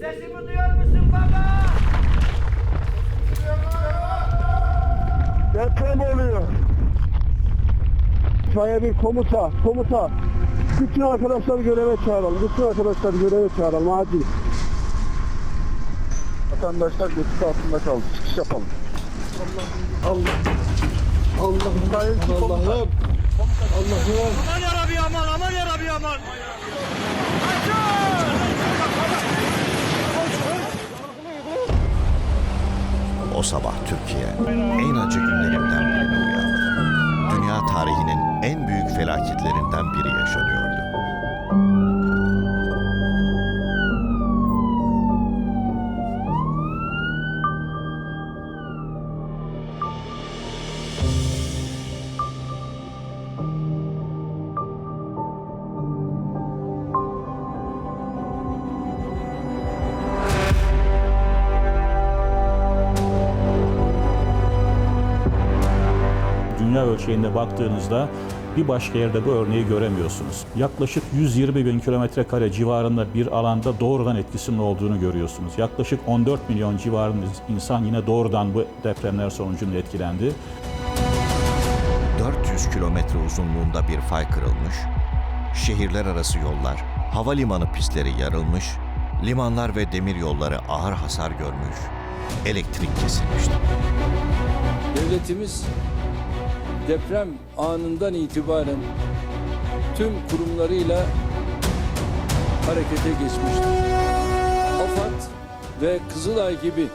Sesimi duyuyor musun baba? Deprem oluyor. İtfaiye bir komuta, komuta. Bütün arkadaşlar göreve çağıralım. Bütün arkadaşlar göreve çağıralım acil. Vatandaşlar geçiş altında kaldı. Çıkış yapalım. Allah. Allah'ım. Allah'ım. Allah'ım. Aman yarabbi aman aman yarabbi aman. O sabah Türkiye en acı günlerinden birine uyandı. Dünya tarihinin en büyük felaketlerinden biri yaşanıyordu. Ölçeğinde baktığınızda bir başka yerde bu örneği göremiyorsunuz. Yaklaşık 120 bin kilometre kare civarında bir alanda doğrudan etkisinin olduğunu görüyorsunuz. Yaklaşık 14 milyon civarında insan yine doğrudan bu depremler sonucunda etkilendi. 400 kilometre uzunluğunda bir fay kırılmış, şehirler arası yollar, havalimanı pistleri yarılmış, limanlar ve demir yolları ağır hasar görmüş, elektrik kesilmişti. Devletimiz deprem anından itibaren tüm kurumlarıyla harekete geçmiştir. AFAD ve Kızılay gibi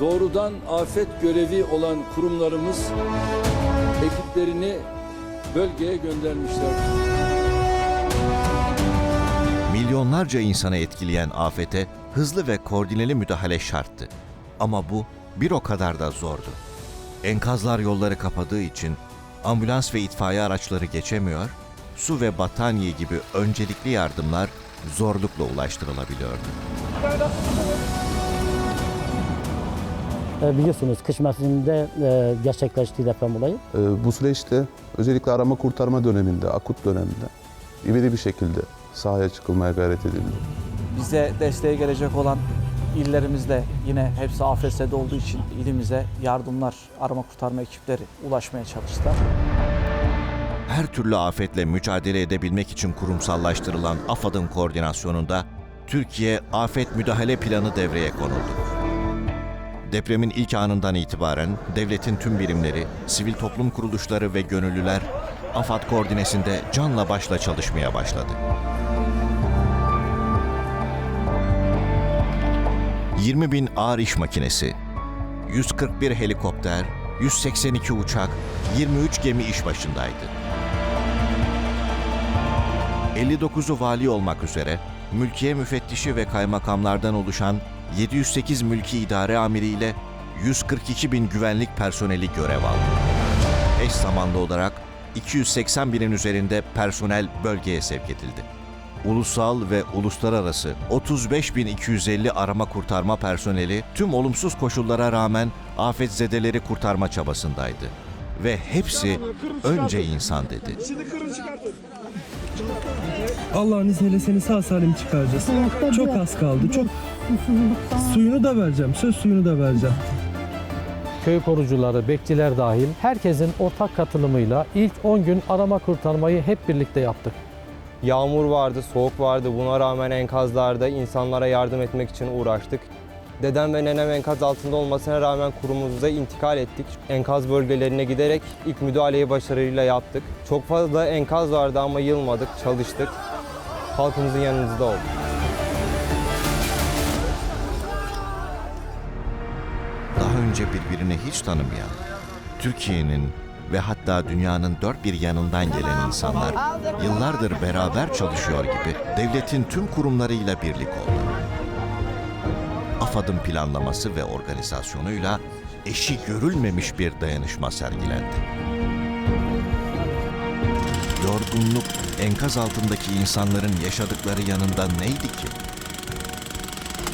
doğrudan afet görevi olan kurumlarımız ekiplerini bölgeye göndermişlerdir. Milyonlarca insanı etkileyen afete hızlı ve koordineli müdahale şarttı. Ama bu bir o kadar da zordu. Enkazlar yolları kapadığı için ambulans ve itfaiye araçları geçemiyor, su ve battaniye gibi öncelikli yardımlar zorlukla ulaştırılabiliyordu. E, Biliyorsunuz kış mevsiminde e, gerçekleşti deprem olayı. Ee, Bu süreçte özellikle arama kurtarma döneminde, akut döneminde ivedi bir şekilde sahaya çıkılmaya gayret edildi. Bize desteğe gelecek olan illerimizde yine hepsi afetzede olduğu için ilimize yardımlar, arama kurtarma ekipleri ulaşmaya çalıştılar. Her türlü afetle mücadele edebilmek için kurumsallaştırılan AFAD'ın koordinasyonunda Türkiye Afet Müdahale Planı devreye konuldu. Depremin ilk anından itibaren devletin tüm birimleri, sivil toplum kuruluşları ve gönüllüler AFAD koordinesinde canla başla çalışmaya başladı. 20 bin ağır iş makinesi, 141 helikopter, 182 uçak, 23 gemi iş başındaydı. 59'u vali olmak üzere mülkiye müfettişi ve kaymakamlardan oluşan 708 mülki idare amiri ile 142 bin güvenlik personeli görev aldı. Eş zamanlı olarak 280 binin üzerinde personel bölgeye sevk edildi. Ulusal ve uluslararası 35.250 arama kurtarma personeli tüm olumsuz koşullara rağmen afetzedeleri kurtarma çabasındaydı. Ve hepsi önce insan dedi. Allah'ın izniyle seni sağ salim çıkaracağız. Çok az kaldı. Çok suyunu da vereceğim. Söz suyunu da vereceğim. Köy korucuları, bekçiler dahil herkesin ortak katılımıyla ilk 10 gün arama kurtarmayı hep birlikte yaptık. Yağmur vardı, soğuk vardı. Buna rağmen enkazlarda insanlara yardım etmek için uğraştık. Dedem ve nenem enkaz altında olmasına rağmen kurumumuza intikal ettik. Enkaz bölgelerine giderek ilk müdahaleyi başarıyla yaptık. Çok fazla enkaz vardı ama yılmadık, çalıştık. Halkımızın yanınızda olduk. Daha önce birbirini hiç tanımayan, Türkiye'nin ve hatta dünyanın dört bir yanından gelen insanlar yıllardır beraber çalışıyor gibi devletin tüm kurumlarıyla birlik oldu. AFAD'ın planlaması ve organizasyonuyla eşi görülmemiş bir dayanışma sergilendi. Yorgunluk enkaz altındaki insanların yaşadıkları yanında neydi ki?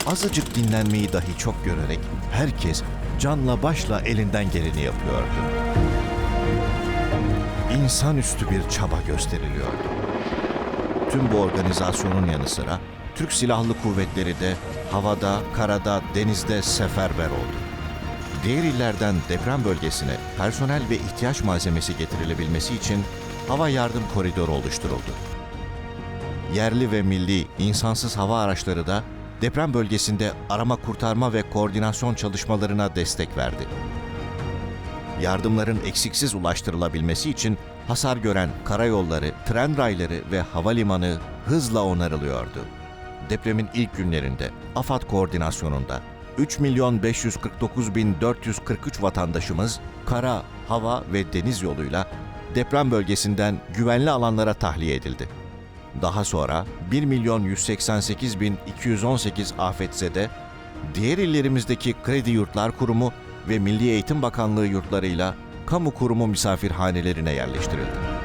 Azıcık dinlenmeyi dahi çok görerek herkes canla başla elinden geleni yapıyordu. İnsanüstü bir çaba gösteriliyordu. Tüm bu organizasyonun yanı sıra Türk Silahlı Kuvvetleri de havada, karada, denizde seferber oldu. Diğer illerden deprem bölgesine personel ve ihtiyaç malzemesi getirilebilmesi için hava yardım koridoru oluşturuldu. Yerli ve milli insansız hava araçları da deprem bölgesinde arama kurtarma ve koordinasyon çalışmalarına destek verdi. Yardımların eksiksiz ulaştırılabilmesi için hasar gören karayolları, tren rayları ve havalimanı hızla onarılıyordu. Depremin ilk günlerinde AFAD koordinasyonunda 3 milyon 549 bin 443 vatandaşımız kara, hava ve deniz yoluyla deprem bölgesinden güvenli alanlara tahliye edildi. Daha sonra 1 milyon 188 bin 218 afetzede diğer illerimizdeki Kredi Yurtlar Kurumu ve Milli Eğitim Bakanlığı yurtlarıyla kamu kurumu misafirhanelerine yerleştirildi.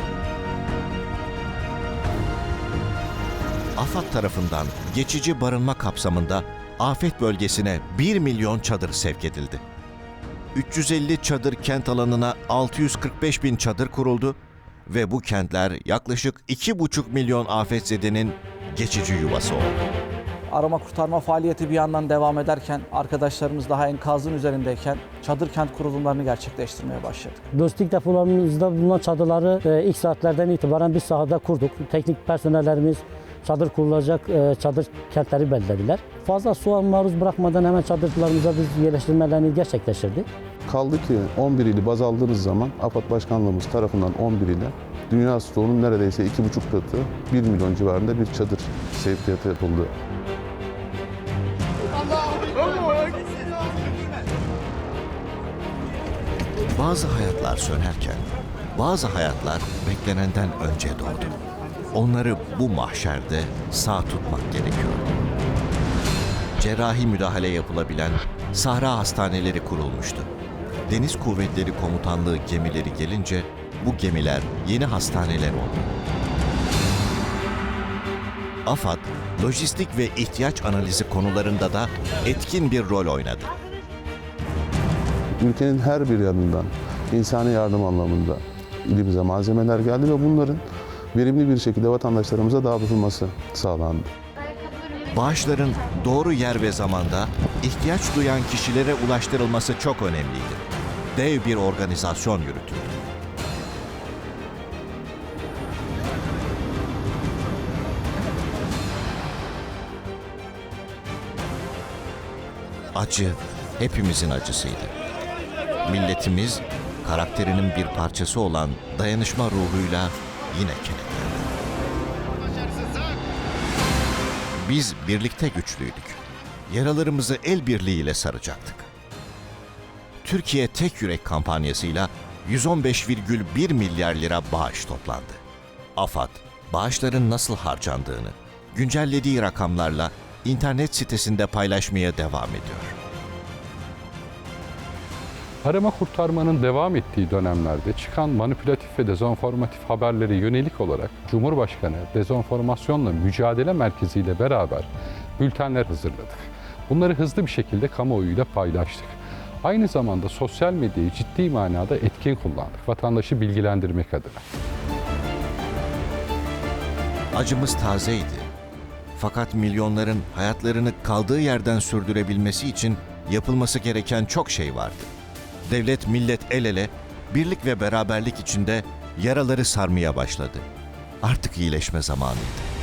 AFAD tarafından geçici barınma kapsamında afet bölgesine 1 milyon çadır sevk edildi. 350 çadır kent alanına 645 bin çadır kuruldu ve bu kentler yaklaşık 2,5 milyon afetzedenin geçici yuvası oldu. Arama kurtarma faaliyeti bir yandan devam ederken arkadaşlarımız daha enkazın üzerindeyken çadır kent kurulumlarını gerçekleştirmeye başladık. Lojistik depolarımızda bulunan çadırları e, ilk saatlerden itibaren biz sahada kurduk. Teknik personellerimiz çadır kurulacak e, çadır kentleri belirlediler. Fazla suya maruz bırakmadan hemen çadırlarımıza biz yerleştirmelerini gerçekleştirdik. Kaldı ki 11 ili baz aldığınız zaman AFAD Başkanlığımız tarafından 11 ile dünya stoğunun neredeyse 2,5 katı 1 milyon civarında bir çadır sevkiyatı yapıldı. Bazı hayatlar sönerken, bazı hayatlar beklenenden önce doğdu. Onları bu mahşerde sağ tutmak gerekiyor. Cerrahi müdahale yapılabilen Sahra Hastaneleri kurulmuştu. Deniz Kuvvetleri Komutanlığı gemileri gelince bu gemiler yeni hastaneler oldu. AFAD, lojistik ve ihtiyaç analizi konularında da etkin bir rol oynadı. Ülkenin her bir yanından insani yardım anlamında ilimize malzemeler geldi ve bunların verimli bir şekilde vatandaşlarımıza dağıtılması sağlandı. Bağışların doğru yer ve zamanda ihtiyaç duyan kişilere ulaştırılması çok önemliydi. Dev bir organizasyon yürütüldü. Acı hepimizin acısıydı. Milletimiz karakterinin bir parçası olan dayanışma ruhuyla yine kenetlendi. Biz birlikte güçlüydük. Yaralarımızı el birliğiyle saracaktık. Türkiye Tek Yürek kampanyasıyla 115,1 milyar lira bağış toplandı. AFAD, bağışların nasıl harcandığını güncellediği rakamlarla internet sitesinde paylaşmaya devam ediyor. Arama kurtarmanın devam ettiği dönemlerde çıkan manipülatif ve dezenformatif haberlere yönelik olarak Cumhurbaşkanı Dezenformasyonla Mücadele Merkezi ile beraber bültenler hazırladık. Bunları hızlı bir şekilde kamuoyuyla paylaştık. Aynı zamanda sosyal medyayı ciddi manada etkin kullandık vatandaşı bilgilendirmek adına. Acımız tazeydi. Fakat milyonların hayatlarını kaldığı yerden sürdürebilmesi için yapılması gereken çok şey vardı. Devlet millet el ele, birlik ve beraberlik içinde yaraları sarmaya başladı. Artık iyileşme zamanıydı.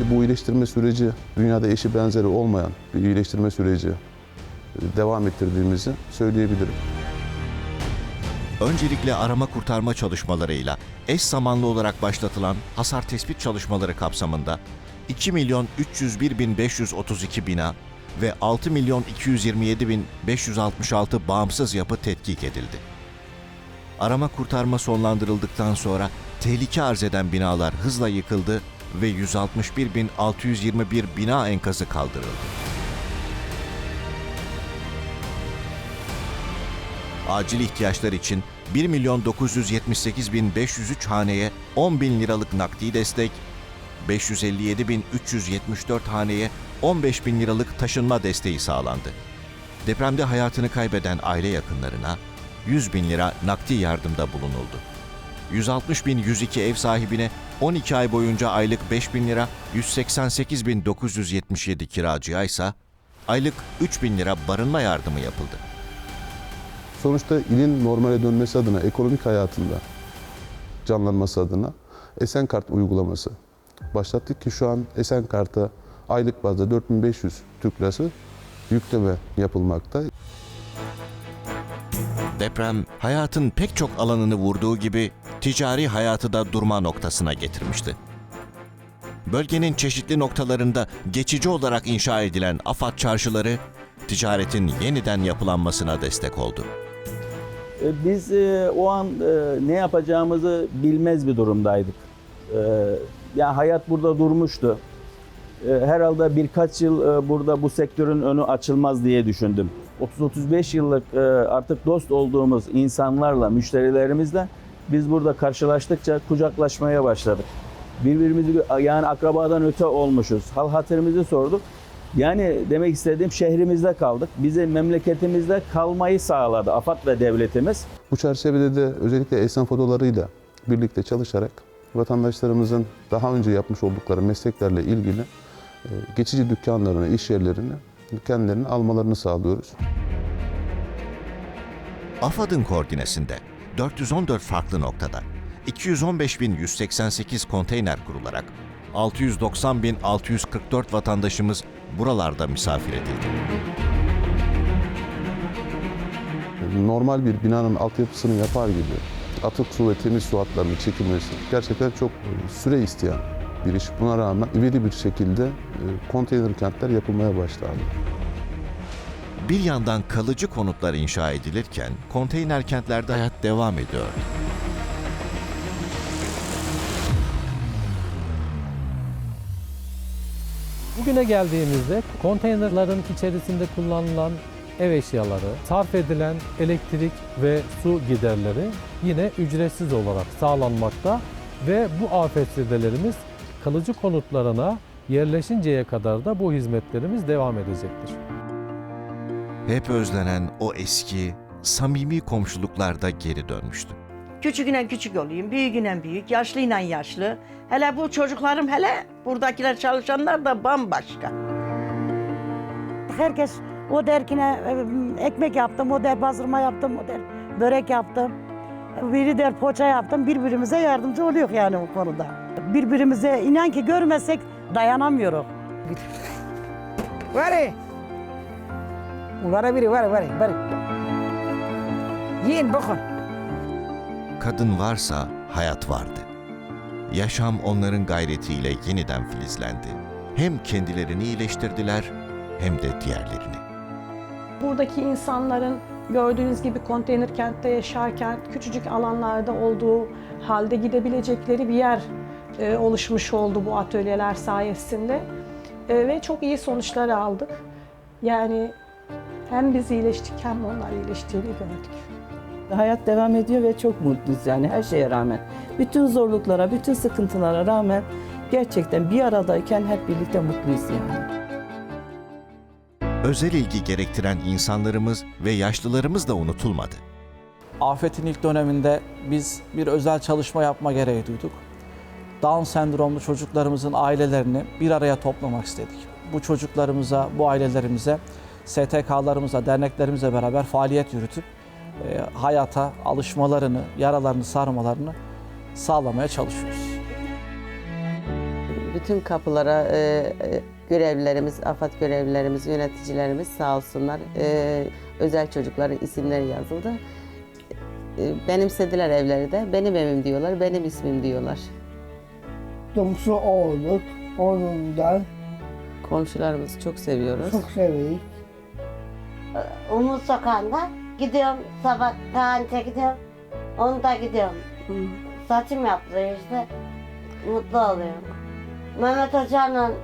Bu iyileştirme süreci dünyada eşi benzeri olmayan bir iyileştirme süreci e, devam ettirdiğimizi söyleyebilirim. Öncelikle arama kurtarma çalışmalarıyla eş zamanlı olarak başlatılan hasar tespit çalışmaları kapsamında 2 milyon 301 bin 532 bina ve 6 milyon 227 bin 566 bağımsız yapı tetkik edildi. Arama kurtarma sonlandırıldıktan sonra tehlike arz eden binalar hızla yıkıldı ve 161 bin 621 bina enkazı kaldırıldı. acil ihtiyaçlar için 1 milyon 978 bin 503 haneye 10 bin liralık nakdi destek, 557 bin 374 haneye 15 bin liralık taşınma desteği sağlandı. Depremde hayatını kaybeden aile yakınlarına 100 bin lira nakdi yardımda bulunuldu. 160.102 ev sahibine 12 ay boyunca aylık 5.000 lira, 188.977 kiracıya ise aylık 3.000 lira barınma yardımı yapıldı. Sonuçta ilin normale dönmesi adına, ekonomik hayatında canlanması adına Esenkart uygulaması başlattık ki şu an Esenkart'a aylık bazda 4500 Türk lirası yükleme yapılmakta. Deprem hayatın pek çok alanını vurduğu gibi ticari hayatı da durma noktasına getirmişti. Bölgenin çeşitli noktalarında geçici olarak inşa edilen AFAD çarşıları ticaretin yeniden yapılanmasına destek oldu. E, Biz e, o an e, ne yapacağımızı bilmez bir durumdaydık. E, ya hayat burada durmuştu. E, herhalde birkaç yıl e, burada bu sektörün önü açılmaz diye düşündüm. 30-35 yıllık e, artık dost olduğumuz insanlarla, müşterilerimizle biz burada karşılaştıkça kucaklaşmaya başladık. Birbirimizi yani akrabadan öte olmuşuz. Hal hatırımızı sorduk. Yani demek istediğim şehrimizde kaldık. Bizi memleketimizde kalmayı sağladı AFAD ve devletimiz. Bu çerçevede de özellikle esnaf odalarıyla birlikte çalışarak vatandaşlarımızın daha önce yapmış oldukları mesleklerle ilgili e, geçici dükkanlarını, iş yerlerini kendilerine almalarını sağlıyoruz. AFAD'ın koordinesinde 414 farklı noktada 215.188 konteyner kurularak 690.644 vatandaşımız buralarda misafir edildi. Normal bir binanın altyapısını yapar gibi atık su ve temiz su hatlarının çekilmesi gerçekten çok e, süre isteyen bir iş. Buna rağmen ivedi bir şekilde e, konteyner kentler yapılmaya başlandı. Bir yandan kalıcı konutlar inşa edilirken konteyner kentlerde hayat devam ediyor. Bugüne geldiğimizde konteynerların içerisinde kullanılan ev eşyaları, sarf edilen elektrik ve su giderleri yine ücretsiz olarak sağlanmakta ve bu afetzedelerimiz kalıcı konutlarına yerleşinceye kadar da bu hizmetlerimiz devam edecektir. Hep özlenen o eski, samimi komşuluklar da geri dönmüştü. Küçüğüne küçük olayım, büyüğüne büyük, yaşlıyla yaşlı. Hele bu çocuklarım hele buradakiler çalışanlar da bambaşka. Herkes o derkine e, ekmek yaptım, o der bazırma yaptım, o der börek yaptım. Biri der poğaça yaptım. Birbirimize yardımcı oluyor yani bu konuda. Birbirimize inan ki görmezsek dayanamıyoruz. Vare. Vare biri vare vare vare. Yiyin bakın. Kadın varsa hayat vardı. Yaşam onların gayretiyle yeniden filizlendi. Hem kendilerini iyileştirdiler hem de diğerlerini. Buradaki insanların gördüğünüz gibi konteyner kentte yaşarken küçücük alanlarda olduğu halde gidebilecekleri bir yer e, oluşmuş oldu bu atölyeler sayesinde. E, ve çok iyi sonuçlar aldık. Yani hem biz iyileştik hem onlar iyileştiğini gördük. Hayat devam ediyor ve çok mutluyuz yani her şeye rağmen. Bütün zorluklara, bütün sıkıntılara rağmen gerçekten bir aradayken hep birlikte mutluyuz yani. Özel ilgi gerektiren insanlarımız ve yaşlılarımız da unutulmadı. Afetin ilk döneminde biz bir özel çalışma yapma gereği duyduk. Down sendromlu çocuklarımızın ailelerini bir araya toplamak istedik. Bu çocuklarımıza, bu ailelerimize, STK'larımıza, derneklerimizle beraber faaliyet yürütüp e, hayata alışmalarını, yaralarını sarmalarını sağlamaya çalışıyoruz. Bütün kapılara e, e, görevlilerimiz, AFAD görevlilerimiz, yöneticilerimiz sağ olsunlar. e, özel çocukların isimleri yazıldı. E, benimsediler evleri de. Benim evim diyorlar, benim ismim diyorlar. Domsu olduk. Onundan Komşularımızı çok seviyoruz. çok seviyoruz. Umut Sokağı'nda gidiyorum sabah kahveye gidiyorum. Onu da gidiyorum. Saçım yaptırıyor işte. Mutlu oluyorum. Mehmet Hoca'nın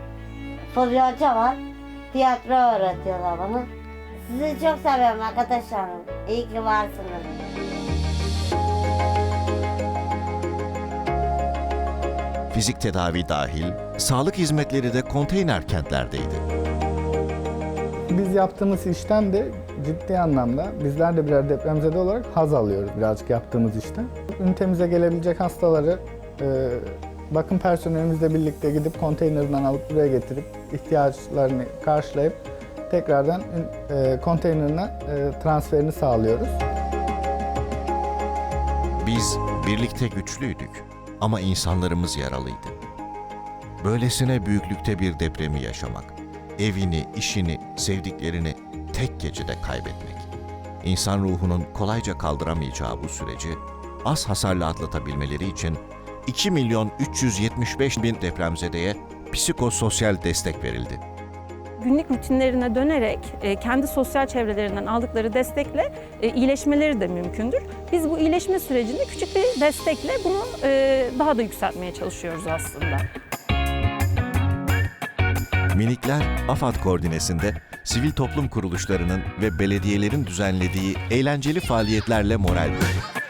Fulya Hoca var. Tiyatro öğretiyorlar bana. Sizi çok seviyorum arkadaşlarım. İyi ki varsınız. Fizik tedavi dahil, sağlık hizmetleri de konteyner kentlerdeydi. Biz yaptığımız işten de ciddi anlamda bizler de birer depremzede olarak haz alıyoruz birazcık yaptığımız işten. Ünitemize gelebilecek hastaları e, bakım personelimizle birlikte gidip konteynerden alıp buraya getirip ihtiyaçlarını karşılayıp tekrardan e, konteynerine e, transferini sağlıyoruz. Biz birlikte güçlüydük ama insanlarımız yaralıydı. Böylesine büyüklükte bir depremi yaşamak, evini, işini, sevdiklerini tek gecede kaybetmek. İnsan ruhunun kolayca kaldıramayacağı bu süreci az hasarla atlatabilmeleri için 2 milyon 375 bin depremzedeye psikososyal destek verildi. günlük rutinlerine dönerek e, kendi sosyal çevrelerinden aldıkları destekle e, iyileşmeleri de mümkündür. Biz bu iyileşme sürecinde küçük bir destekle bunu e, daha da yükseltmeye çalışıyoruz aslında. Minikler AFAD koordinesinde sivil toplum kuruluşlarının ve belediyelerin düzenlediği eğlenceli faaliyetlerle moral buldu.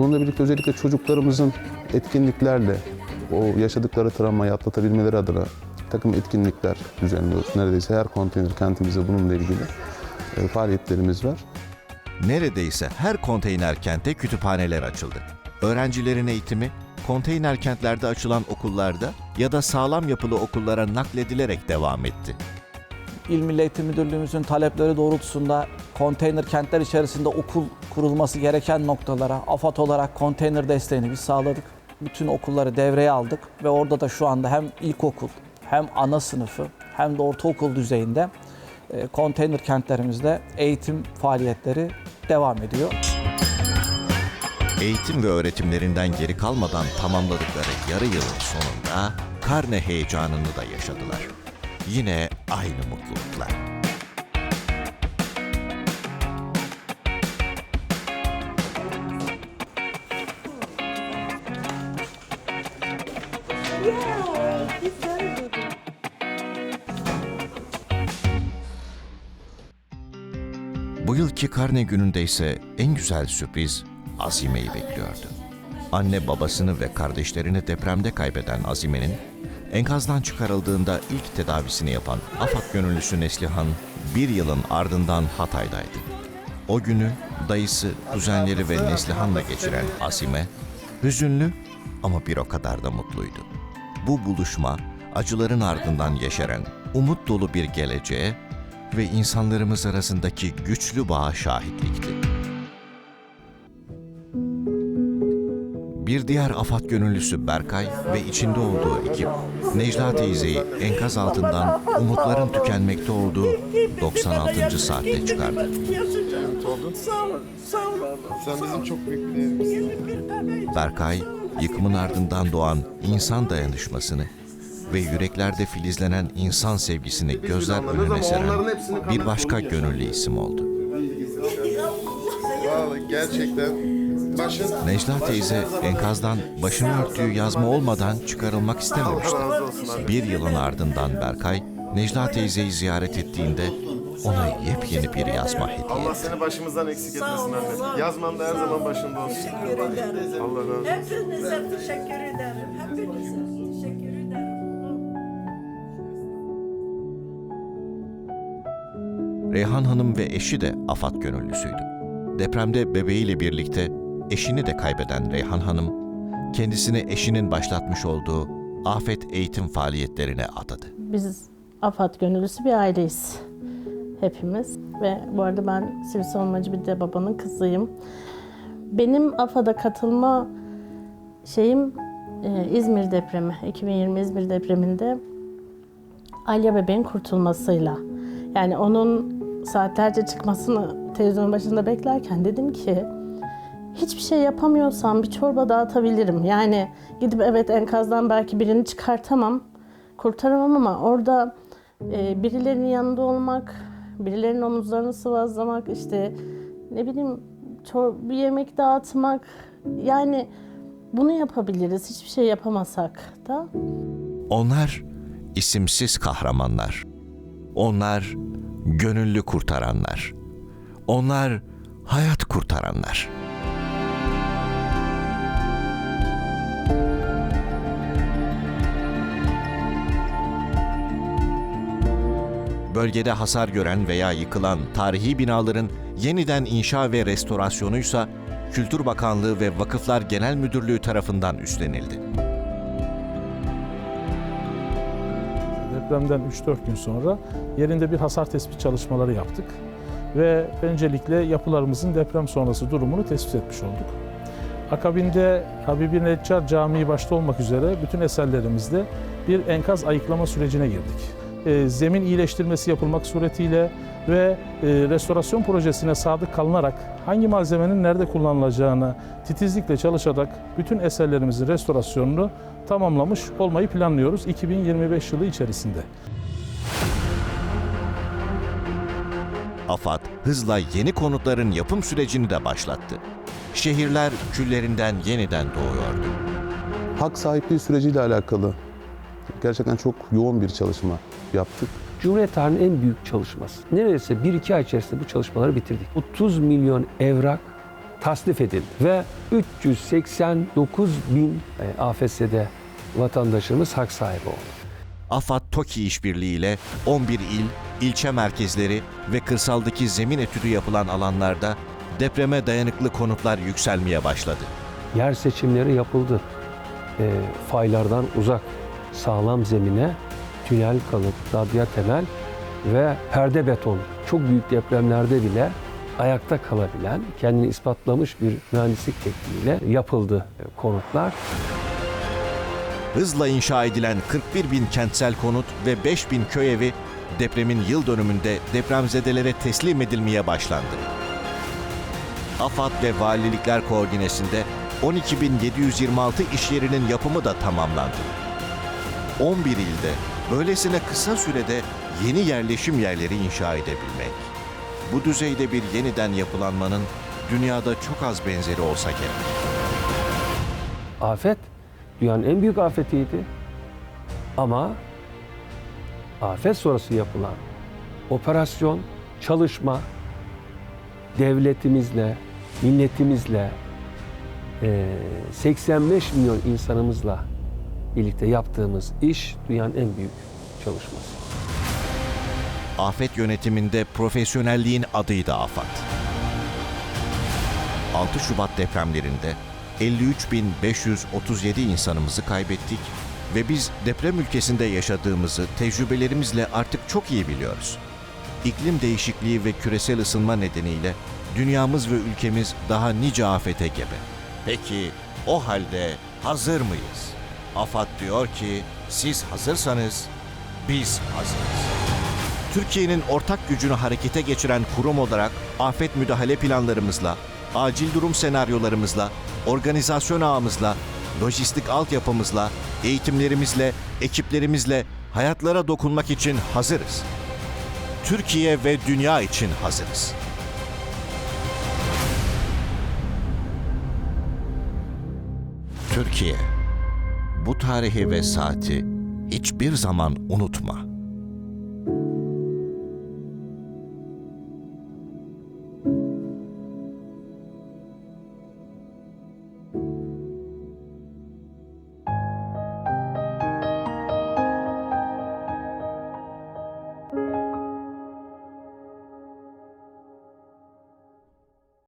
Bununla birlikte özellikle çocuklarımızın etkinliklerle o yaşadıkları travmayı atlatabilmeleri adına takım etkinlikler düzenliyoruz. Neredeyse her konteyner kentimizde bununla ilgili e, faaliyetlerimiz var. Neredeyse her konteyner kente kütüphaneler açıldı. Öğrencilerin eğitimi konteyner kentlerde açılan okullarda ya da sağlam yapılı okullara nakledilerek devam etti. İl Milli Eğitim Müdürlüğümüzün talepleri doğrultusunda konteyner kentler içerisinde okul kurulması gereken noktalara AFAD olarak konteyner desteğini biz sağladık. Bütün okulları devreye aldık ve orada da şu anda hem ilkokul hem ana sınıfı hem de ortaokul düzeyinde e, konteyner kentlerimizde eğitim faaliyetleri devam ediyor. Eğitim ve öğretimlerinden geri kalmadan tamamladıkları yarı yılın sonunda karne heyecanını da yaşadılar. Yine aynı Bu yılki karne gününde ise en güzel sürpriz Azime'yi bekliyordu. Anne babasını ve kardeşlerini depremde kaybeden Azime'nin enkazdan çıkarıldığında ilk tedavisini yapan AFAD gönüllüsü Neslihan bir yılın ardından Hatay'daydı. O günü dayısı, kuzenleri ve Neslihan'la geçiren Azime, hüzünlü ama bir o kadar da mutluydu. Bu buluşma acıların ardından yeşeren umut dolu bir geleceğe ve insanlarımız arasındaki güçlü bağa şahitlikti. Bir diğer AFAD gönüllüsü Berkay ve içinde olduğu ekip Necla teyzeyi enkaz altından umutların tükenmekte olduğu 96. saatte çıkardı. Sağ ol, sağ ol. Sen bizim çok büyük bir değerimizsin. Berkay, yıkımın ardından doğan insan dayanışmasını ve yüreklerde filizlenen insan sevgisini gözler önüne seren bir başka gönüllü isim oldu. Gerçekten başın... Necla teyze enkazdan başını örtüyü yazma olmadan çıkarılmak istememişti. Bir yılın ardından Berkay, Necla teyzeyi ziyaret ettiğinde ona yepyeni bir yazma hediye Allah etti. seni başımızdan eksik etmesin anne. Yazmam da her zaman başında olsun. Teşekkür ederim. Allah razı olsun. Hepinize teşekkür ederim. Hepinize teşekkür ederim. Reyhan Hanım ve eşi de AFAD gönüllüsüydü. Depremde bebeğiyle birlikte eşini de kaybeden Reyhan Hanım, kendisini eşinin başlatmış olduğu afet eğitim faaliyetlerine adadı. Biz AFAD gönüllüsü bir aileyiz. Hepimiz. Ve bu arada ben sivil savunmacı bir de babanın kızıyım. Benim AFAD'a katılma şeyim e, İzmir depremi, 2020 İzmir depreminde Alya bebeğin kurtulmasıyla. Yani onun saatlerce çıkmasını televizyonun başında beklerken dedim ki hiçbir şey yapamıyorsam bir çorba dağıtabilirim. Yani gidip evet enkazdan belki birini çıkartamam, kurtaramam ama orada e, birilerinin yanında olmak, birilerinin omuzlarını sıvazlamak, işte ne bileyim bir yemek dağıtmak yani bunu yapabiliriz. Hiçbir şey yapamasak da. Onlar isimsiz kahramanlar. Onlar gönüllü kurtaranlar. Onlar hayat kurtaranlar. Bölgede hasar gören veya yıkılan tarihi binaların yeniden inşa ve restorasyonuysa Kültür Bakanlığı ve Vakıflar Genel Müdürlüğü tarafından üstlenildi. Depremden 3-4 gün sonra yerinde bir hasar tespit çalışmaları yaptık. Ve öncelikle yapılarımızın deprem sonrası durumunu tespit etmiş olduk. Akabinde Habibi Neccar Camii başta olmak üzere bütün eserlerimizde bir enkaz ayıklama sürecine girdik. E, zemin iyileştirmesi yapılmak suretiyle ve e, restorasyon projesine sadık kalınarak hangi malzemenin nerede kullanılacağına titizlikle çalışarak bütün eserlerimizin restorasyonunu tamamlamış olmayı planlıyoruz 2025 yılı içerisinde. AFAD hızla yeni konutların yapım sürecini de başlattı. Şehirler küllerinden yeniden doğuyordu. Hak sahipliği süreciyle alakalı gerçekten çok yoğun bir çalışma yaptık. Cumhuriyet tarihinin en büyük çalışması. Neredeyse 1-2 ay içerisinde bu çalışmaları bitirdik. 30 milyon evrak tasnif edildi ve 389 bin e, AFS'de vatandaşımız hak sahibi oldu. AFAD TOKİ işbirliğiyle 11 il, ilçe merkezleri ve kırsaldaki zemin etüdü yapılan alanlarda depreme dayanıklı konutlar yükselmeye başladı. Yer seçimleri yapıldı. E, faylardan uzak, sağlam zemine, tünel kalıp, radya temel ve perde beton çok büyük depremlerde bile ayakta kalabilen, kendini ispatlamış bir mühendislik tekniğiyle yapıldı konutlar. Hızla inşa edilen 41 bin kentsel konut ve 5 bin köy evi depremin yıl dönümünde depremzedelere teslim edilmeye başlandı. AFAD ve valilikler koordinesinde 12.726 iş yerinin yapımı da tamamlandı. 11 ilde böylesine kısa sürede yeni yerleşim yerleri inşa edebilmek. Bu düzeyde bir yeniden yapılanmanın dünyada çok az benzeri olsa gerek. Afet dünyanın en büyük afetiydi. Ama afet sonrası yapılan operasyon, çalışma devletimizle, milletimizle, eee, 85 milyon insanımızla birlikte yaptığımız iş dünyanın en büyük çalışması. Afet yönetiminde profesyonelliğin adıydı AFAD. 6 Şubat depremlerinde 53.537 insanımızı kaybettik ve biz deprem ülkesinde yaşadığımızı tecrübelerimizle artık çok iyi biliyoruz. İklim değişikliği ve küresel ısınma nedeniyle dünyamız ve ülkemiz daha nice afete gebe. Peki o halde hazır mıyız? AFAD diyor ki siz hazırsanız biz hazırız. Türkiye'nin ortak gücünü harekete geçiren kurum olarak afet müdahale planlarımızla, acil durum senaryolarımızla, organizasyon ağımızla, lojistik altyapımızla, eğitimlerimizle, ekiplerimizle hayatlara dokunmak için hazırız. Türkiye ve dünya için hazırız. Türkiye, bu tarihi ve saati hiçbir zaman unutma.